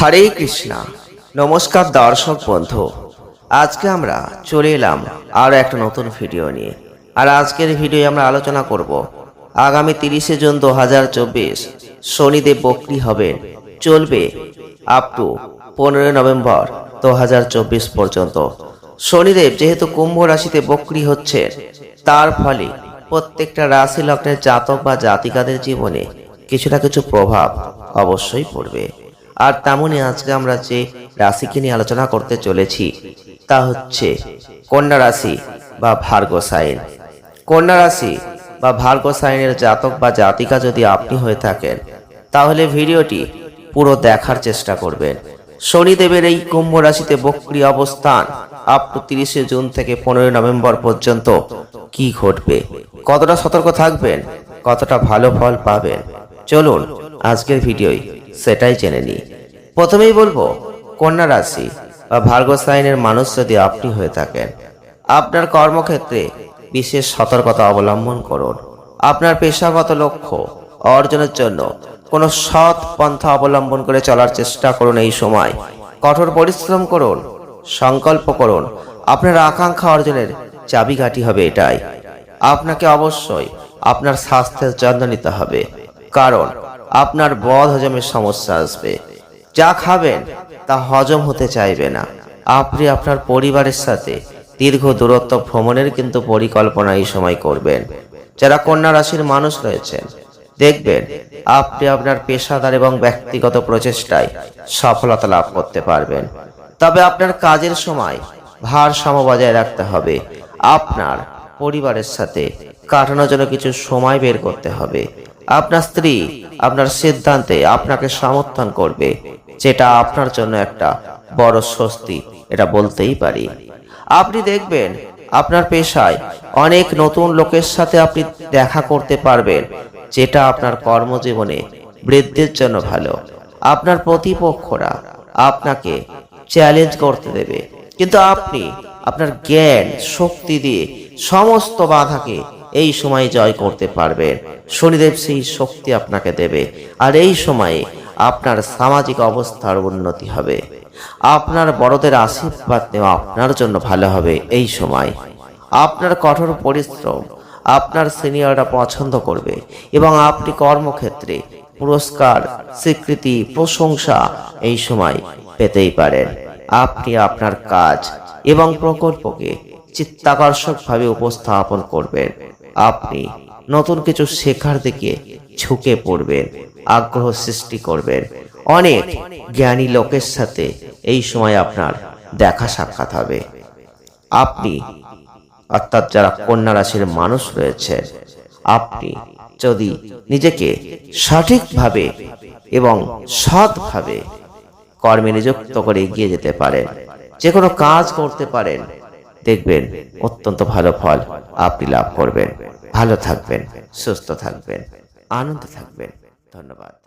হরে কৃষ্ণা। নমস্কার দর্শক বন্ধু। আজকে আমরা চলে এলাম আরও একটা নতুন ভিডিও নিয়ে। আর আজকের ভিডিও আমরা আলোচনা করব, আগামী তিরিশে জুন দু হাজার চব্বিশ শনিদেব বকরি হবেন চলবে আপ টু পনেরোই নভেম্বর দু হাজার চব্বিশ পর্যন্ত। শনিদেব যেহেতু কুম্ভ রাশিতে বকরি হচ্ছে, তার ফলে প্রত্যেকটা রাশি লগ্নের জাতক বা জাতিকাদের জীবনে কিছু না কিছু প্রভাব অবশ্যই পড়বে। আর তেমনই আজকে আমরা যে রাশিকে নিয়ে আলোচনা করতে চলেছি, তা হচ্ছে কন্যা রাশি বা ভার্গ সাইন। কন্যা রাশি বা ভার্গ সাইনের জাতক বা জাতিকা যদি আপনি হয়ে থাকেন, তাহলে ভিডিওটি পুরো দেখার চেষ্টা করবেন। শনিদেবের এই কুম্ভ রাশিতে বক্রি অবস্থান আপ টু তিরিশে জুন থেকে পনেরোই নভেম্বর পর্যন্ত কি ঘটবে? কতটা সতর্ক থাকবেন? কতটা ভালো ফল পাবেন? চলুন আজকের ভিডিওই সেটাই জেনে নিই প্রথমেই বলব, কন্যা রাশি বা ভার্গ সাইনের মানুষ যদি আপনি হয়ে থাকেন, আপনার কর্মক্ষেত্রে বিশেষ সতর্কতা অবলম্বন করুন। আপনার পেশাগত লক্ষ্য অর্জনের জন্য কোনো সৎ পন্থা অবলম্বন করে চলার চেষ্টা করুন এই সময়। কঠোর পরিশ্রম করুন, সংকল্প করুন, আপনার আকাঙ্ক্ষা অর্জনের চাবিকাঠি হবে এটাই। আপনাকে অবশ্যই আপনার স্বাস্থ্যের যত্ন নিতে হবে। কারণ আপনার বদ হজমের সমস্যা আসবে। যা খাবেন তা হজম হতে চাইবে না। আপনি আপনার পরিবারের সাথে দীর্ঘ দূরত্ব ভ্রমণের কিন্তু পরিকল্পনা এই সময় করবেন। যারা কন্যা রাশির মানুষ রয়েছেন, দেখবেন আপনি আপনার পেশাদার এবং ব্যক্তিগত প্রচেষ্টায় সফলতা লাভ করতে পারবেন। তবে আপনার কাজের সময় ভারসাম্য বজায় রাখতে হবে। আপনার পরিবারের সাথে কাটানোর জন্য কিছু সময় বের করতে হবে। আপনার স্ত্রী আপনার সিদ্ধান্তে আপনাকে সমর্থন করবে, যেটা আপনার জন্য একটা বড় স্বস্তি, এটা বলতেই পারি। আপনি দেখবেন, আপনার পেশায় অনেক নতুন লোকের সাথে আপনি দেখা করতে পারবেন, যেটা আপনার কর্মজীবনে বৃদ্ধির জন্য ভালো। আপনার প্রতিপক্ষরা আপনাকে চ্যালেঞ্জ করতে দেবে। কিন্তু আপনি আপনার জ্ঞান, শক্তি দিয়ে সমস্ত বাধাকে এই সময় জয় করতে পারবেন শনিদেব সেই শক্তি আপনাকে দেবে। আর এই সময়ে আপনার সামাজিক অবস্থার উন্নতি হবে। আপনার বড়দের আশীর্বাদ নেওয়া আপনার জন্য ভালো হবে এই সময়। আপনার কঠোর পরিশ্রম আপনার সিনিয়ররা পছন্দ করবে এবং আপনি কর্মক্ষেত্রে পুরস্কার, স্বীকৃতি, প্রশংসা এই সময় পেতেই পারেন। আপনি আপনার কাজ এবং প্রকল্পকে চিত্তাকর্ষকভাবে উপস্থাপন করবেন। আপনি নতুন কিছু শেখার দিকে ঝুঁকে পড়বেন, আগ্রহ সৃষ্টি করবেন। অনেক জ্ঞানী লোকের সাথে এই সময় আপনার দেখা সাক্ষাৎ হবে। আপনি, অর্থাৎ যারা কন্যা রাশির মানুষ রয়েছেন, আপনি যদি নিজেকে সঠিকভাবে এবং সৎভাবে কর্মে নিযুক্ত করে এগিয়ে যেতে পারেন যে কোনো কাজ করতে পারেন দেখবেন অত্যন্ত ভালো ফল আপনি লাভ করবেন। ভালো থাকবেন সুস্থ থাকবেন আনন্দ থাকবেন। ধন্যবাদ।